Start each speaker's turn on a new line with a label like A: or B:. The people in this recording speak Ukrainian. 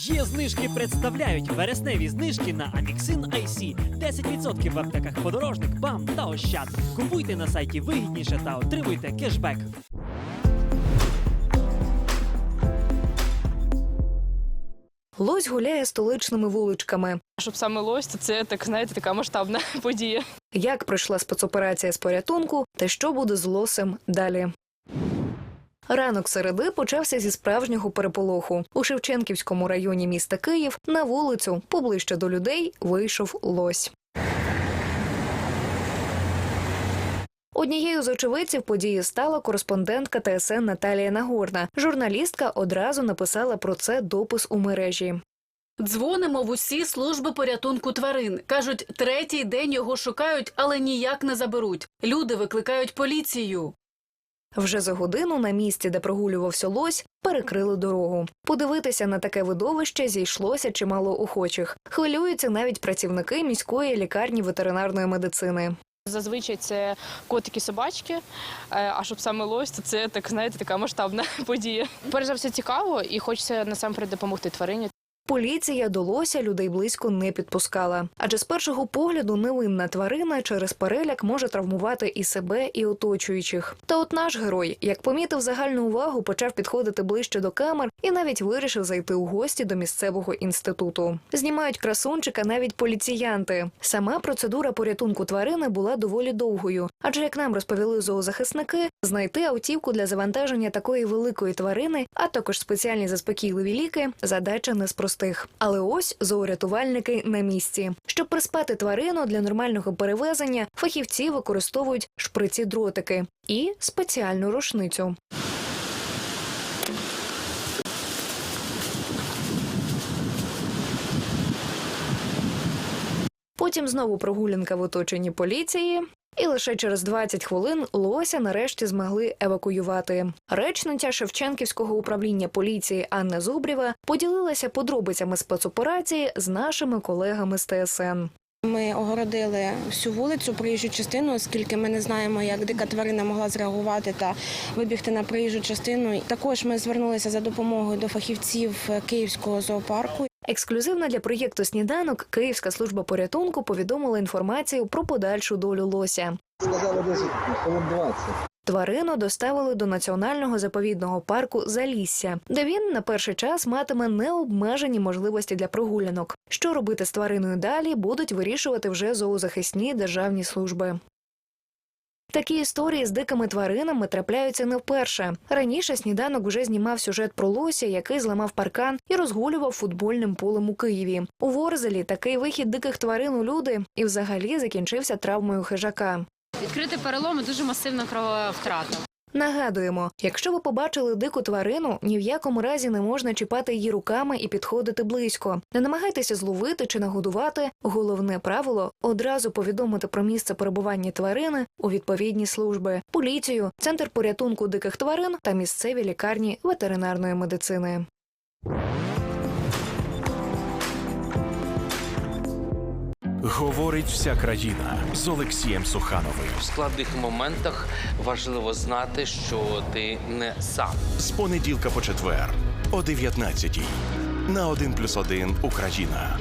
A: Є знижки представляють вересневі знижки на Amixin IC. 10% в аптеках подорожник, бам та ощад. Купуйте на сайті вигідніше та отримуйте кешбек.
B: Лось гуляє столичними вуличками.
C: Щоб саме лось, то це так знаєте, така масштабна подія.
B: Як пройшла спецоперація з порятунку та що буде з лосем далі? Ранок середи почався зі справжнього переполоху. У Шевченківському районі міста Київ на вулицю поближче до людей вийшов лось. Однією з очевидців події стала кореспондентка ТСН Наталія Нагорна. Журналістка одразу написала про це допис у мережі.
D: Дзвонимо в усі служби порятунку тварин. Кажуть, третій день його шукають, але ніяк не заберуть. Люди викликають поліцію.
B: Вже за годину на місці, де прогулювався лось, перекрили дорогу. Подивитися на таке видовище зійшлося чимало охочих. Хвилюються навіть працівники міської лікарні ветеринарної медицини.
C: Зазвичай це котики собачки, е, а щоб саме лось, то це так знаєте, така масштабна подія. Перш за все цікаво, і хочеться насамперед допомогти тварині.
B: Поліція до лося людей близько не підпускала, адже з першого погляду невинна тварина через переляк може травмувати і себе, і оточуючих. Та от наш герой, як помітив загальну увагу, почав підходити ближче до камер і навіть вирішив зайти у гості до місцевого інституту. Знімають красунчика навіть поліціянти. Сама процедура порятунку тварини була доволі довгою, адже як нам розповіли зоозахисники, знайти автівку для завантаження такої великої тварини, а також спеціальні заспокійливі ліки задача не простих. Але ось зоорятувальники на місці. Щоб приспати тварину для нормального перевезення, фахівці використовують шприці дротики і спеціальну рушницю. Потім знову прогулянка в оточенні поліції. І лише через 20 хвилин лося нарешті змогли евакуювати. Речниця Шевченківського управління поліції Анна Зубрєва поділилася подробицями спецоперації з нашими колегами з ТСН.
E: Ми огородили всю вулицю, проїжджу частину, оскільки ми не знаємо, як дика тварина могла зреагувати та вибігти на проїжджу частину. Також ми звернулися за допомогою до фахівців Київського зоопарку.
B: Ексклюзивно для проєкту Сніданок Київська служба порятунку повідомила інформацію про подальшу долю лося.
F: Сказали десь хвилин 20.
B: Тварину доставили до національного заповідного парку Залісся, де він на перший час матиме необмежені можливості для прогулянок. Що робити з твариною далі, будуть вирішувати вже зоозахисні державні служби. Такі історії з дикими тваринами трапляються не вперше. Раніше сніданок вже знімав сюжет про лося, який зламав паркан і розгулював футбольним полем у Києві. У Ворзелі такий вихід диких тварин у люди і взагалі закінчився травмою хижака.
G: Відкрити перелом і дуже масивна крововтрата.
B: Нагадуємо, якщо ви побачили дику тварину, ні в якому разі не можна чіпати її руками і підходити близько. Не намагайтеся зловити чи нагодувати. Головне правило одразу повідомити про місце перебування тварини у відповідні служби, поліцію, центр порятунку диких тварин та місцеві лікарні ветеринарної медицини.
H: Говорить вся країна з Олексієм Сухановим.
I: В складних моментах важливо знати, що ти не сам.
H: З понеділка по четвер о 19-й на 1+,1 Україна.